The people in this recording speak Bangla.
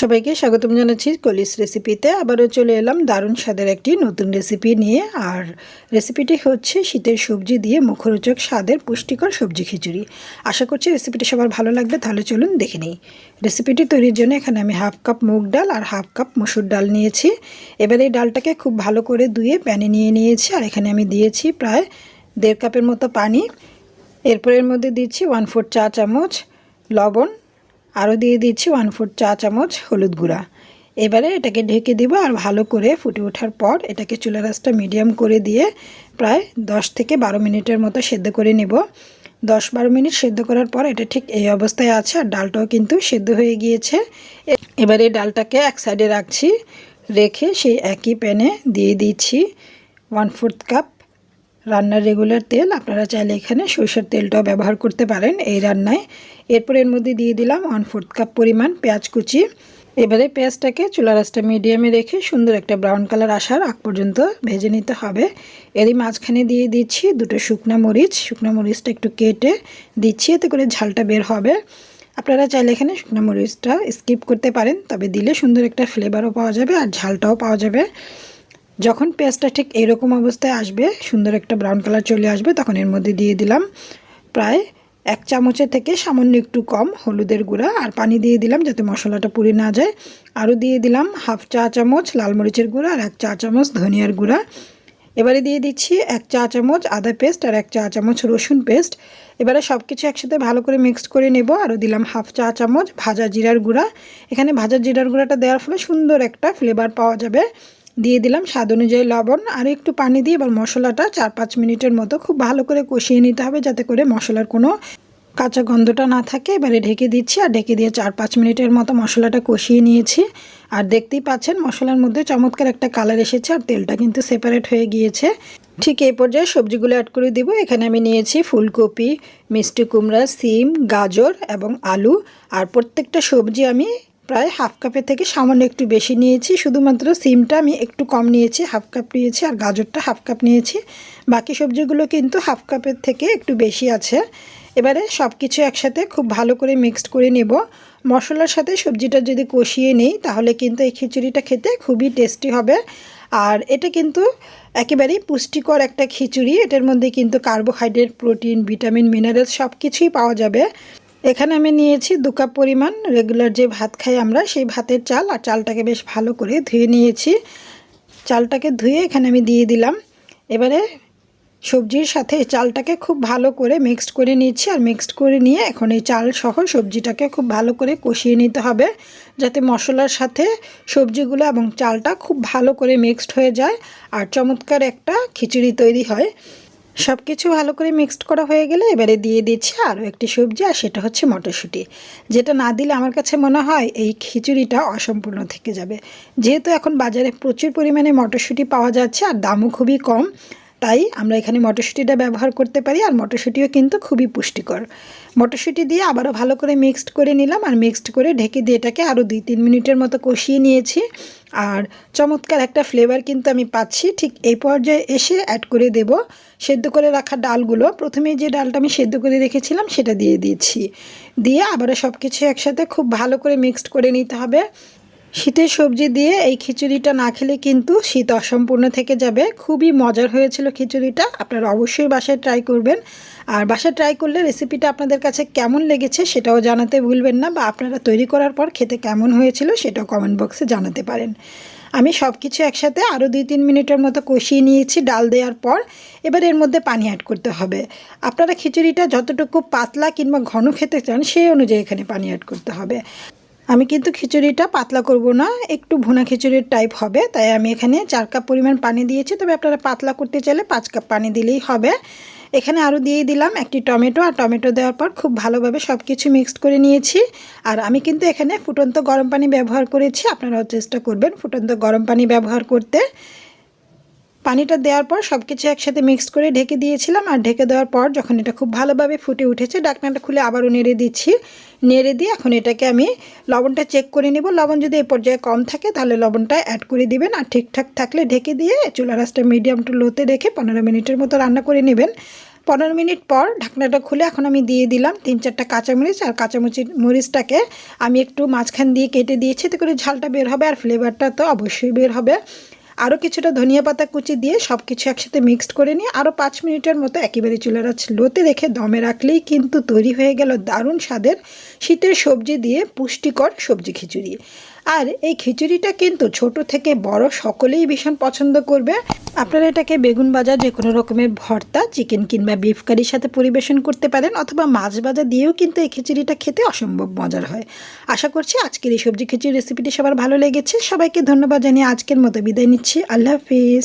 সবাইকে স্বাগতম জানাচ্ছি কলিস রেসিপিতে। আবারও চলে এলাম দারুণ স্বাদের একটি নতুন রেসিপি নিয়ে। আর রেসিপিটি হচ্ছে শীতের সবজি দিয়ে মুখরোচক স্বাদের পুষ্টিকর সবজি খিচুড়ি। আশা করছি রেসিপিটি সবার ভালো লাগবে, তাহলে চলুন দেখে নিই। রেসিপিটি তৈরির জন্য এখানে আমি হাফ কাপ মুগ ডাল আর হাফ কাপ মসুর ডাল নিয়েছি। এবার এই ডালটাকে খুব ভালো করে ধুয়ে প্যানে নিয়ে নিয়েছি। আর এখানে আমি দিয়েছি প্রায় দেড় কাপের মতো পানি। এরপর এর মধ্যে দিচ্ছি ওয়ান ফোর চা চামচ লবণ আরও দিয়ে দিচ্ছি ওয়ান ফোর চা চামচ হলুদ গুঁড়া। এবারে এটাকে ঢেকে দিব আর ভালো করে ফুটে ওঠার পর এটাকে চুলা রাসটা মিডিয়াম করে দিয়ে প্রায় 10 থেকে বারো মিনিটের মতো সেদ্ধ করে নেব। দশ বারো মিনিট সেদ্ধ করার পর এটা ঠিক এই অবস্থায় আছে আর ডালটাও কিন্তু সেদ্ধ হয়ে গিয়েছে। এবারে ডালটাকে এক সাইডে রাখছি। রেখে সেই একই প্যানে দিয়ে দিচ্ছি ওয়ান ফোর্থ কাপ রান্নার রেগুলার তেল, আপনারা চাইলে এখানে সরষের তেলটাও ব্যবহার করতে পারেন এই রান্নায়। এরপর এর মধ্যে দিয়ে দিলাম ওয়ান ফোর্থ কাপ পরিমাণ পেঁয়াজ কুচি। এবারে পেঁয়াজটাকে চুলা রাসটা মিডিয়ামে রেখে সুন্দর একটা ব্রাউন কালার আসার আগ পর্যন্ত ভেজে নিতে হবে। এরই মাঝখানে দিয়ে দিচ্ছি দুটো শুকনা মরিচ। শুকনো মরিচটা একটু কেটে দিচ্ছি, এতে করে ঝালটা বের হবে। আপনারা চাইলে এখানে শুকনো মরিচটা স্কিপ করতে পারেন, তবে দিলে সুন্দর একটা ফ্লেভারও পাওয়া যাবে আর ঝালটাও পাওয়া যাবে। যখন পেঁয়াজটা ঠিক এরকম অবস্থায় আসবে, সুন্দর একটা ব্রাউন কালার চলে আসবে, তখন এর মধ্যে দিয়ে দিলাম প্রায় এক চামচের থেকে সামান্য একটু কম হলুদের গুঁড়া আর পানি দিয়ে দিলাম যাতে মশলাটা পুড়ে না যায়। আরও দিয়ে দিলাম হাফ চা চামচ লাল মরিচের গুঁড়া আর এক চা চামচ ধনিয়ার গুঁড়া। এবারে দিয়ে দিচ্ছি এক চা চামচ আদা পেস্ট আর এক চা চামচ রসুন পেস্ট। এবারে সব কিছু একসাথে ভালো করে মিক্সড করে নেব। আরও দিলাম হাফ চা চামচ ভাজা জিরার গুঁড়া। এখানে ভাজা জিরার গুঁড়াটা দেওয়ার ফলে সুন্দর একটা ফ্লেভার পাওয়া যাবে। দিয়ে দিলাম স্বাদ অনুযায়ী লবণ আর একটু পানি দিয়ে এবার মশলাটা চার পাঁচ মিনিটের মতো খুব ভালো করে কষিয়ে নিতে হবে যাতে করে মশলার কোনো কাঁচা গন্ধটা না থাকে। এবারে ঢেকে দিচ্ছি আর ঢেকে দিয়ে চার পাঁচ মিনিটের মতো মশলাটা কষিয়ে নিয়েছি। আর দেখতেই পাচ্ছেন মশলার মধ্যে চমৎকার একটা কালার এসেছে আর তেলটা কিন্তু সেপারেট হয়ে গিয়েছে। ঠিক এই পর্যায়ে সবজিগুলো অ্যাড করে দিব। এখানে আমি নিয়েছি ফুলকপি, মিষ্টি কুমড়া, সিম, গাজর এবং আলু। আর প্রত্যেকটা সবজি আমি প্রায় হাফ কাপের থেকে সামান্য একটু বেশি নিয়েছি। শুধুমাত্র সিমটা আমি একটু কম নিয়েছি, হাফ কাপ নিয়েছি আর গাজরটা হাফ কাপ নিয়েছি। বাকি সবজিগুলো কিন্তু হাফ কাপের থেকে একটু বেশি আছে। এবারে সব কিছু একসাথে খুব ভালো করে মিক্সড করে নেব। মশলার সাথে সবজিটা যদি কষিয়ে নেই, তাহলে কিন্তু এই খিচুড়িটা খেতে খুবই টেস্টি হবে। আর এটা কিন্তু একেবারেই পুষ্টিকর একটা খিচুড়ি। এটার মধ্যে কিন্তু কার্বোহাইড্রেট, প্রোটিন, ভিটামিন, মিনারেলস সব কিছুই পাওয়া যাবে। এখানে আমি নিয়েছি দু কাপ পরিমাণ রেগুলার যে ভাত খাই আমরা, সেই ভাতের চাল, আর চালটাকে বেশ ভালো করে ধুয়ে নিয়েছি। চালটাকে ধুয়ে এখানে আমি দিয়ে দিলাম। এবারে সবজির সাথে চালটাকে খুব ভালো করে মিক্সড করে নিচ্ছি, আর মিক্সড করে নিয়ে এখন এই চাল সহ সবজিটাকে খুব ভালো করে কষিয়ে নিতে হবে, যাতে মশলার সাথে সবজিগুলো এবং চালটা খুব ভালো করে মিক্সড হয়ে যায়, আর চমৎকার একটা খিচুড়ি তৈরি হয়। সব কিছু ভালো করে মিক্সড করা হয়ে গেলে এবারে দিয়ে দিচ্ছি আরও একটি সবজি, আর সেটা হচ্ছে মটরশুঁটি। যেটা না দিলে আমার কাছে মনে হয় এই খিচুড়িটা অসম্পূর্ণ থেকে যাবে। যেহেতু এখন বাজারে প্রচুর পরিমাণে মটরশুঁটি পাওয়া যাচ্ছে আর দামও খুবই কম তাই আমরা এখানে মটরশুঁটিটা ব্যবহার করতে পারি আর মটরশুঁটিও কিন্তু খুবই পুষ্টিকর। মটরশুঁটি দিয়ে আবারও ভালো করে মিক্সড করে নিলাম আর মিক্সড করে ঢেকে দিয়ে এটাকে আরও দুই তিন মিনিটের মতো কষিয়ে নিয়েছি। আর চমৎকার একটা ফ্লেভার কিন্তু আমি পাচ্ছি। ঠিক এই পর্যায়ে এসে অ্যাড করে দেব সেদ্ধ করে রাখা ডালগুলো। প্রথমে যে ডালটা আমি সেদ্ধ করে রেখেছিলাম সেটা দিয়ে দিয়েছি। দিয়ে আবারও সব কিছু একসাথে খুব ভালো করে মিক্সড করে নিতে হবে। শীতের সবজি দিয়ে এই খিচুড়িটা না খেলে কিন্তু শীত অসম্পূর্ণ থেকে যাবে। খুবই মজার হয়েছিল খিচুড়িটা, আপনারা অবশ্যই বাসায় ট্রাই করবেন। আর বাসায় ট্রাই করলে রেসিপিটা আপনাদের কাছে কেমন লেগেছে সেটাও জানাতে ভুলবেন না, বা আপনারা তৈরি করার পর খেতে কেমন হয়েছিল সেটাও কমেন্ট বক্সে জানাতে পারেন। আমি সব কিছু একসাথে আরও দুই তিন মিনিটের মতো কষিয়ে নিয়েছি ডাল দেওয়ার পর। এবার এর মধ্যে পানি অ্যাড করতে হবে। আপনারা খিচুড়িটা যতটুকু পাতলা কিংবা ঘন খেতে চান সেই অনুযায়ী এখানে পানি অ্যাড করতে হবে। আমি কিন্তু খিচুড়িটা পাতলা করব না, একটু ভুনা খিচুড়ির টাইপ হবে, তাই আমি এখানে চার কাপ পরিমাণ পানি দিয়েছি, তবে আপনারা পাতলা করতে চাইলে পাঁচ কাপ পানি দিলেই হবে। এখানে আরও দিয়ে দিলাম একটি টমেটো, আর টমেটো দেওয়ার পর খুব ভালোভাবে সব কিছু মিক্সড করে নিয়েছি। আর আমি কিন্তু এখানে ফুটন্ত গরম পানি ব্যবহার করেছি, আপনারাও চেষ্টা করবেন ফুটন্ত গরম পানি ব্যবহার করতে। পানিটা দেওয়ার পর সব কিছু একসাথে মিক্সড করে ঢেকে দিয়েছিলাম। আর ঢেকে দেওয়ার পর যখন এটা খুব ভালোভাবে ফুটে উঠেছে, ডাকনাটা খুলে আবারও নেড়ে দিচ্ছি। নেড়ে দিয়ে এখন এটাকে আমি লবণটা চেক করে নেব। লবণ যদি এই পর্যায়ে কম থাকে তাহলে লবণটা অ্যাড করে দিবেন। আর ঠিকঠাক থাকলে ঢেকে দিয়ে চুলা রাসটা মিডিয়াম টু লোতে রেখে পনেরো মিনিটের মতো রান্না করে নেবেন। পনেরো মিনিট পর ঢাকনাটা খুলে এখন আমি দিয়ে দিলাম তিন চারটা কাঁচামরিচ। আর কাঁচামরিচ মরিচটাকে আমি একটু মাঝখান দিয়ে কেটে দিয়েছি। এতে করে ঝালটা বের হবে আর ফ্লেভারটা তো অবশ্যই বের হবে। আরও কিছুটা ধনিয়া পাতা কুচি দিয়ে সব কিছু একসাথে মিক্সড করে নিয়ে আরও পাঁচ মিনিটের মতো একেবারে চুলার আঁচ লোতে রেখে দমে রাখলেই কিন্তু তৈরি হয়ে গেল দারুণ স্বাদের শীতের সবজি দিয়ে পুষ্টিকর সবজি খিচুড়ি। আর এই খিচুড়িটা কিন্তু ছোট থেকে বড় সকলেই ভীষণ পছন্দ করবে। আপনারা এটাকে বেগুন ভাজা যে কোনো রকমের ভর্তা চিকেন কিংবা বিফ কারির সাথে পরিবেশন করতে পারেন অথবা মাছ ভাজা দিয়েও কিন্তু এই খিচুড়িটা খেতে অসম্ভব মজার হয়। আশা করছি আজকের এই সবজি খিচুড়ি রেসিপিটি সবার ভালো লেগেছে। সবাইকে ধন্যবাদ জানিয়ে আজকের মতো বিদায় নিচ্ছি। আল্লাহ হাফিজ।